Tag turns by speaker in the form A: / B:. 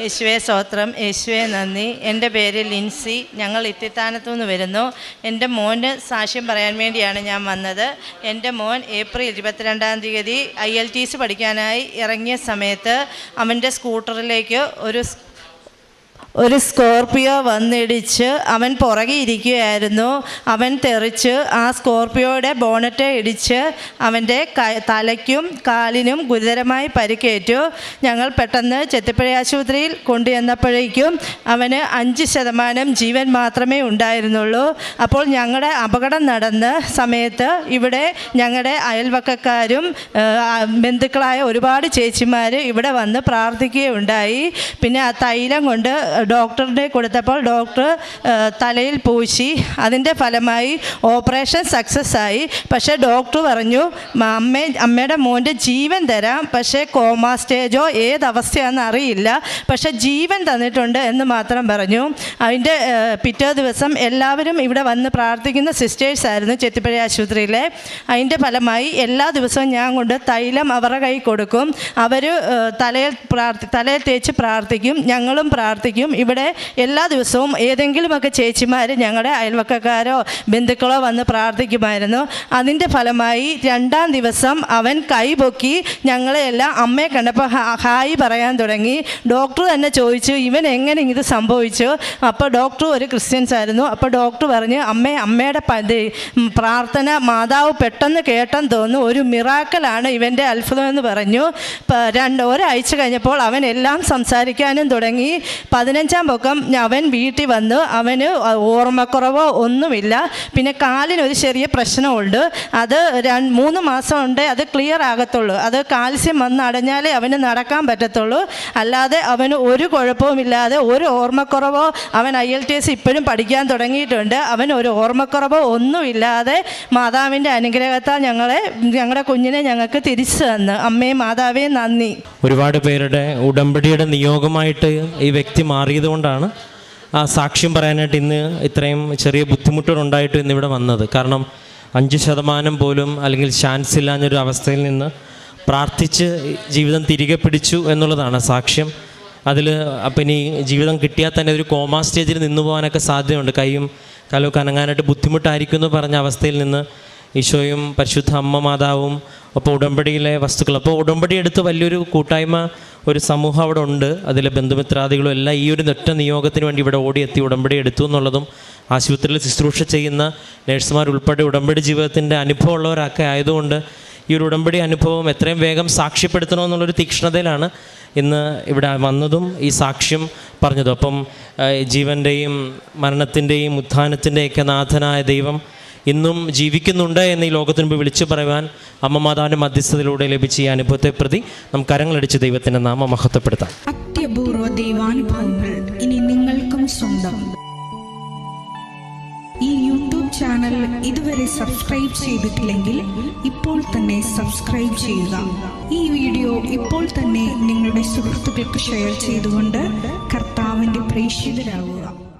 A: യേശുവെ സ്തോത്രം. യേശുവെ നന്ദി. എന്റെ പേര് ലിൻസി. ഞങ്ങൾ ഇത്തിത്താനത്തു നിന്ന് വരുന്നു. എന്റെ മോന് സാക്ഷ്യം പറയാൻ വേണ്ടിയാണ് ഞാൻ വന്നത്. എന്റെ മോൻ ഏപ്രിൽ ഇരുപത്തിരണ്ടാം തീയതി ഐ എൽ ടി സി പഠിക്കാനായി ഇറങ്ങിയ സമയത്ത് അവന്റെ സ്കൂട്ടറിലേക്ക് ഒരു ഒരു സ്കോർപ്പിയോ വന്നിടിച്ച് അവൻ പുറകെ ഇരിക്കുകയായിരുന്നു. അവൻ തെറിച്ച് ആ സ്കോർപ്പിയോയുടെ ബോണറ്റ് ഇടിച്ച് അവന്റെ തലയ്ക്കും കാലിനും ഗുരുതരമായി പരിക്കേറ്റു. ഞങ്ങൾ പെട്ടെന്ന് ചെത്തിപ്പുഴ ആശുപത്രിയിൽ കൊണ്ടുചെന്നപ്പോഴേക്കും അവന് അഞ്ച് ശതമാനം ജീവൻ മാത്രമേ ഉണ്ടായിരുന്നുള്ളൂ. അപ്പോൾ ഞങ്ങളുടെ അപകടം നടന്ന സമയത്ത് ഇവിടെ ഞങ്ങളുടെ അയൽവക്കക്കാരും ബന്ധുക്കളായ ഒരുപാട് ചേച്ചിമാർ ഇവിടെ വന്ന് പ്രാർത്ഥിക്കുകയുണ്ടായി. പിന്നെ ആ തൈലം കൊണ്ട് ഡോക്ടറിനെ കൊടുത്തപ്പോൾ ഡോക്ടർ തലയിൽ പൂശി. അതിന്റെ ഫലമായി ഓപ്പറേഷൻ സക്സസ് ആയി. പക്ഷേ ഡോക്ടർ പറഞ്ഞു അമ്മേ അമ്മയുടെ മോന്റെ ജീവൻ തരാം. പക്ഷേ കോമ സ്റ്റേജോ ഏതവസ്ഥയാണെന്ന് അറിയില്ല. പക്ഷേ ജീവൻ തന്നിട്ടുണ്ട് എന്ന് മാത്രം പറഞ്ഞു. അതിന്റെ പിറ്റേ ദിവസം എല്ലാവരും ഇവിടെ വന്ന് പ്രാർത്ഥിക്കുന്ന സിസ്റ്റേഴ്സ് ആയിരുന്നു ചെത്തിപ്പഴ ആശുപത്രിയിലെ. അതിന്റെ ഫലമായി എല്ലാ ദിവസവും ഞാൻ കൊണ്ട് തൈലം അവരുടെ കൈ കൊടുക്കും. അവർ തലയിൽ പ്രാർത്ഥി തലയിൽ തേച്ച് പ്രാർത്ഥിക്കും. ഞങ്ങളും പ്രാർത്ഥിക്കും. ഇവിടെ എല്ലാ ദിവസവും ഏതെങ്കിലുമൊക്കെ ചേച്ചിമാർ ഞങ്ങളുടെ അയൽവക്കക്കാരോ ബന്ധുക്കളോ വന്ന് പ്രാർത്ഥിക്കുമായിരുന്നു. അതിന്റെ ഫലമായി രണ്ടാം ദിവസം അവൻ കൈപൊക്കി ഞങ്ങളെല്ലാം അമ്മയെ കണ്ടപ്പോൾ ഹായ് പറയാൻ തുടങ്ങി. ഡോക്ടർ തന്നെ ചോദിച്ചു ഇവൻ എങ്ങനെ ഇത് സംഭവിച്ചു? അപ്പോൾ ഡോക്ടർ ഒരു ക്രിസ്ത്യൻസ് ആയിരുന്നു അപ്പോൾ ഡോക്ടർ പറഞ്ഞ് അമ്മ അമ്മയുടെ പ്രാർത്ഥന മാതാവ് പെട്ടെന്ന് കേട്ടെന്ന് തോന്നുന്നു. ഒരു മിറാക്കലാണ് ഇവന്റെ അത്ഭുതം എന്ന് പറഞ്ഞു. രണ്ട് ഒരാഴ്ച കഴിഞ്ഞപ്പോൾ അവൻ എല്ലാം സംസാരിക്കാനും തുടങ്ങി. പതിനഞ്ചാം പൊക്കം അവൻ വീട്ടിൽ വന്ന് അവന് ഓർമ്മക്കുറവോ ഒന്നുമില്ല. പിന്നെ കാലിനൊരു ചെറിയ പ്രശ്നമുണ്ട്. അത് മൂന്ന് മാസം ഉണ്ട് അത് ക്ലിയർ ആകത്തുള്ളൂ. അത് കാൽസ്യം വന്ന് അടഞ്ഞാലേ അവന് നടക്കാൻ പറ്റത്തുള്ളൂ. അല്ലാതെ അവന് ഒരു കുഴപ്പവുമില്ലാതെ ഒരു ഓർമ്മക്കുറവോ അവൻ ഐ എൽ ടി എസ് ഇപ്പോഴും പഠിക്കാൻ തുടങ്ങിയിട്ടുണ്ട്. അവൻ ഒരു ഓർമ്മക്കുറവോ ഒന്നുമില്ലാതെ മാതാവിന്റെ അനുഗ്രഹത്താൽ ഞങ്ങളെ ഞങ്ങളുടെ കുഞ്ഞിനെ ഞങ്ങൾക്ക് തിരിച്ചു തന്നു. അമ്മയും മാതാവേയും നന്ദി.
B: ഒരുപാട് പേരുടെ ഉടമ്പടിയുടെ നിയോഗമായിട്ട് ഈ വ്യക്തി മാറിയതുകൊണ്ടാണ് ആ സാക്ഷ്യം പറയാനായിട്ട് ഇന്ന് ഇത്രയും ചെറിയ ബുദ്ധിമുട്ടുകളുണ്ടായിട്ട് ഇന്നിവിടെ വന്നത്. കാരണം അഞ്ച് ശതമാനം പോലും അല്ലെങ്കിൽ ചാൻസ് ഇല്ലാഞ്ഞൊരു അവസ്ഥയിൽ നിന്ന് പ്രാർത്ഥിച്ച് ജീവിതം തിരികെ പിടിച്ചു എന്നുള്ളതാണ് സാക്ഷ്യം. അതിൽ അപ്പം ഇനി ജീവിതം കിട്ടിയാൽ തന്നെ ഒരു കോമാ സ്റ്റേജിൽ നിന്നു പോകാനൊക്കെ സാധ്യതയുണ്ട്. കൈയും കലോ കനങ്ങാനായിട്ട് ബുദ്ധിമുട്ടായിരിക്കും എന്ന് പറഞ്ഞ അവസ്ഥയിൽ നിന്ന് ഈശോയും പരിശുദ്ധ അമ്മ മാതാവും അപ്പോൾ ഉടമ്പടിയിലെ വസ്തുക്കൾ. അപ്പോൾ ഉടമ്പടി എടുത്ത് വലിയൊരു കൂട്ടായ്മ ഒരു സമൂഹം അവിടെ ഉണ്ട്. അതിലെ ബന്ധുമിത്രാദികളും എല്ലാം ഈ ഒരു ഒറ്റ നിയോഗത്തിന് വേണ്ടി ഇവിടെ ഓടിയെത്തി ഉടമ്പടി എടുത്തു എന്നുള്ളതും ആശുപത്രിയിൽ ശുശ്രൂഷ ചെയ്യുന്ന നേഴ്സുമാർ ഉൾപ്പെടെ ഉടമ്പടി ജീവിതത്തിന്റെ അനുഭവമുള്ളവരൊക്കെ ആയതുകൊണ്ട് ഈ ഒരു ഉടമ്പടി അനുഭവം എത്രയും വേഗം സാക്ഷ്യപ്പെടുത്തണമെന്നുള്ളൊരു തീക്ഷ്ണതയിലാണ് ഇന്ന് ഇവിടെ വന്നതും ഈ സാക്ഷ്യം പറഞ്ഞതും. അപ്പം ജീവന്റെയും മരണത്തിന്റെയും ഉത്ഥാനത്തിന്റെയൊക്കെ നാഥനായ ദൈവം ഇന്നും ജീവിക്കുന്നുണ്ട് എന്ന് ഈ ലോകത്തിന് മുമ്പ് വിളിച്ചു പറയുവാൻ അമ്മമാതാവിന്റെ മധ്യസ്ഥതയിലൂടെ ലഭിച്ച ഈ അനുഭവത്തെ പ്രതി നമുക്ക് കരങ്ങളടിച്ച് ദൈവത്തിന്റെ നാമം മഹത്വപ്പെടുത്താം.
C: അത്യപൂർവ ദൈവാനുഭവങ്ങൾ ഇനി നിങ്ങൾക്കും സ്വന്തം. ഈ യൂട്യൂബ് ചാനൽ ഇതുവരെ സബ്സ്ക്രൈബ് ചെയ്തിട്ടില്ലെങ്കിൽ ഇപ്പോൾ തന്നെ സബ്സ്ക്രൈബ് ചെയ്യുക. ഈ വീഡിയോ ഇപ്പോൾ തന്നെ നിങ്ങളുടെ സുഹൃത്തുക്കൾക്ക് ഷെയർ ചെയ്തുകൊണ്ട് കർത്താവിന്റെ പ്രേക്ഷിതരാകുക.